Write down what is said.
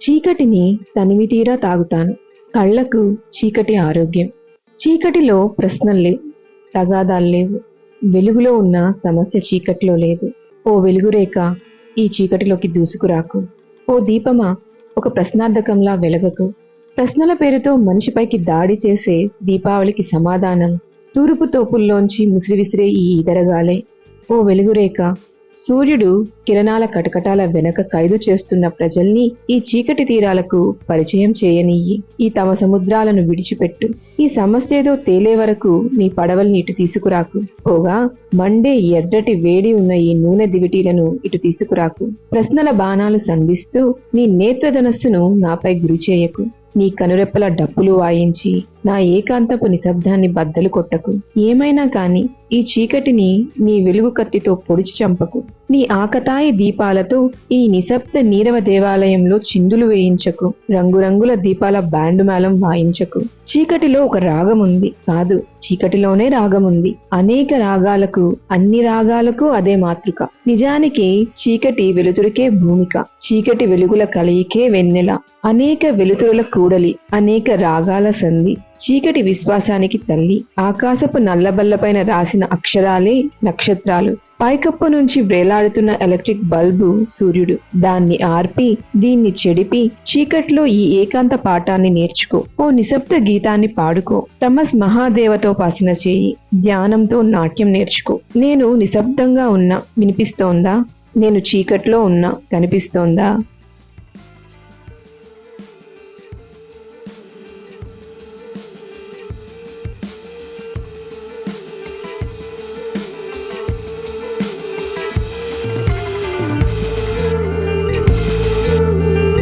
చీకటిని తనివితీరా తాగుతాను. కళ్ళకు చీకటి ఆరోగ్యం. చీకటిలో ప్రశ్నలు లేవు. తగాదాలు లేవు. వెలుగులో ఉన్న సమస్య చీకటిలో లేదు. ఓ వెలుగురేఖ ఈ చీకటిలోకి దూసుకురాకు. ఓ దీపమా ఒక ప్రశ్నార్థకంలా వెలగకు. ప్రశ్నల పేరుతో మనిషిపైకి దాడి చేసే దీపావళికి సమాధానం. తూర్పు తోపుల్లోంచి ముసిరి విసిరే ఈ ఇతరగాలే ఓ వెలుగురేఖ సూర్యుడు కిరణాల కటకటాల వెనక ఖైదు చేస్తున్న ప్రజల్ని ఈ చీకటి తీరాలకు పరిచయం చేయనియ్యి ఈ తమ సముద్రాలను విడిచిపెట్టు. ఈ సమస్య ఏదో తేలే వరకు నీ పడవల్ని ఇటు తీసుకురాకు. పోగా మండే ఎర్రటి వేడి ఉన్న ఈ నూనె దివిటీలను ఇటు తీసుకురాకు. ప్రశ్నల బాణాలు సంధిస్తూ నీ నేత్రధనస్సును నాపై గురి చేయకు. నీ కనురెప్పల డప్పులు వాయించి నా ఏకాంతపు నిశ్శబ్దాన్ని బద్దలు కొట్టకు. ఏమైనా కాని ఈ చీకటిని నీ వెలుగు కత్తితో పొడిచి చంపకు. నీ ఆకతాయి దీపాలతో ఈ నిశ్శబ్ద నీరవ దేవాలయంలో చిందులు వేయించకు. రంగురంగుల దీపాల బ్యాండు మేళం వాయించకు. చీకటిలో ఒక రాగం ఉంది కాదు చీకటిలోనే రాగం ఉంది అనేక రాగాలకు అన్ని రాగాలకు అదే మాతృక. నిజానికి చీకటి వెలుతురికే భూమిక. చీకటి వెలుగుల కలయికే వెన్నెల. అనేక వెలుతురుల కూడలి అనేక రాగాల సంధి. చీకటి విశ్వాసానికి తల్లి. ఆకాశపు నల్లబల్లపైన రాసిన అక్షరాలే నక్షత్రాలు. పైకప్పు నుంచి వేలాడుతున్న ఎలక్ట్రిక్ బల్బు సూర్యుడు. దాన్ని ఆర్పి దీన్ని చెడిపి చీకట్లో ఈ ఏకాంత పాఠాన్ని నేర్చుకో. ఓ నిశ్శబ్ద గీతాన్ని పాడుకో. తమస్ మహాదేవతో పాసిన చేయి. ధ్యానంతో నాట్యం నేర్చుకో. నేను నిశ్శబ్దంగా ఉన్నా. వినిపిస్తోందా? నేను చీకట్లో ఉన్నా. కనిపిస్తోందా?